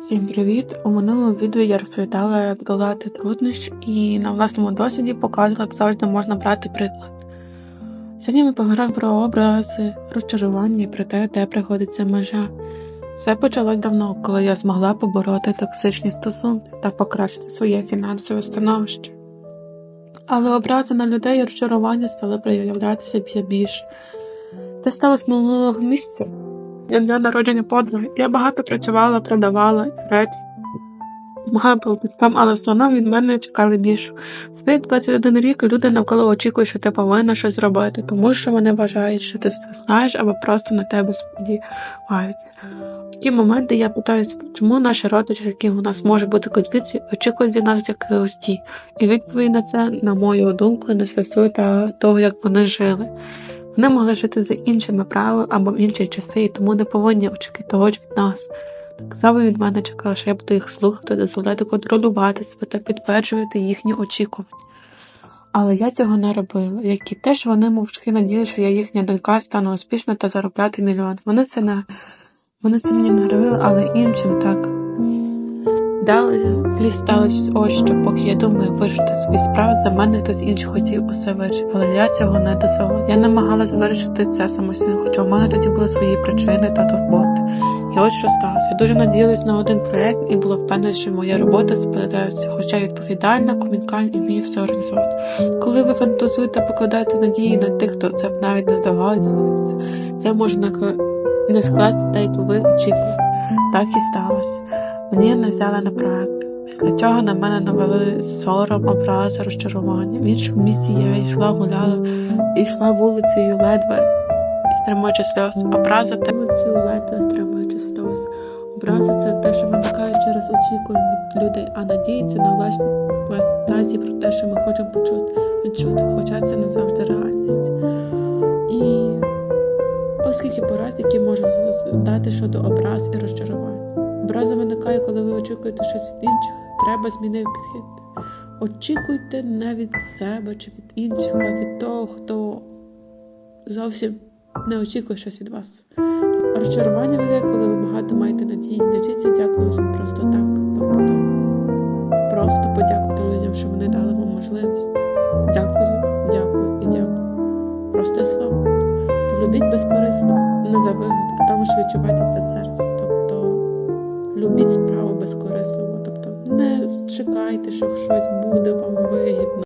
Всім привіт! У минулому відео я розповідала, як долати труднощі і на власному досвіді показувала, як завжди можна брати приклад. Сьогодні ми поговоримо про образи, розчарування і про те, де приходиться межа. Все почалось давно, коли я змогла побороти токсичні стосунки та покращити своє фінансове становище. Але образи на людей і розчарування стали проявлятися більше. Це сталося минулого місяця. Для дня народження подруги. Я багато працювала, продавала речі. Допомагала покупцям, але все одно від мене чекали більше. В свої 21 рік люди навколо очікують, що ти повинна щось зробити, тому що вони вважають, що ти все знаєш або просто на тебе сподіваються. В ті моменти я питаюся, чому наші родичі, яким у нас може бути конфлікт, очікують від нас якихось дій. І відповідь на це, на мою думку, не стосується того, як вони жили. Вони могли жити за іншими правилами або в інші часи, і тому не повинні очікувати того ж від нас. Так само від мене чекали, що я буду їх слухати, дозволяти контролювати себе та підтверджувати їхні очікування. Але я цього не робила, як і теж вони мовчки наділи, що я їхня донька стану успішно та заробляти мільйон. Вони це не вони це мені не говорили, але іншим так. Далі сталося ось що, поки я думаю вирішити свої справи, за мене хтось інший хотів усе вирішити, але я цього не дозволила. Я намагалася вирішити це самостійно, хоча в мене тоді були свої причини та турботи. І ось що сталося. Я дуже надіялась на один проект і була впевнена, що моя робота справляється, хоча відповідальна, комунікальна і вмію все організувати. Коли ви фантазуєте, покладаєте надії на тих, хто це навіть не здогадується, це може не скласти так, як ви очікуєте. Так і сталося. Мені не взяли на проект. Після цього на мене навели сором, образи, розчарування. В іншому місті я йшла, гуляла, йшла вулицею ледве стримуючи сльоз. Образа те вулицею ледве стримуючи сльоз. Образа це те, що виникає через очікування від людей, а це на власні фантазії про те, що ми хочемо почути відчути, хоча це не завжди реальність. І оскільки порад, які можу дати щодо образ і розчарувань. Образа виникає, коли ви очікуєте щось від інших. Треба змінити підхід. Очікуйте не від себе чи від інших, а від того, хто зовсім не очікує щось від вас. Розчарування виникає, коли ви багато маєте надії. Навчіться дякую просто так. Тобто просто подякувати людям, що вони дали вам можливість. Дякую, дякую і дякую. Просте слово. Любіть безкорисно, не за вигоду, а тому, що відчуваєте це серце. Любіть справу безкорисливо. Тобто не чекайте, що щось буде вам вигідно.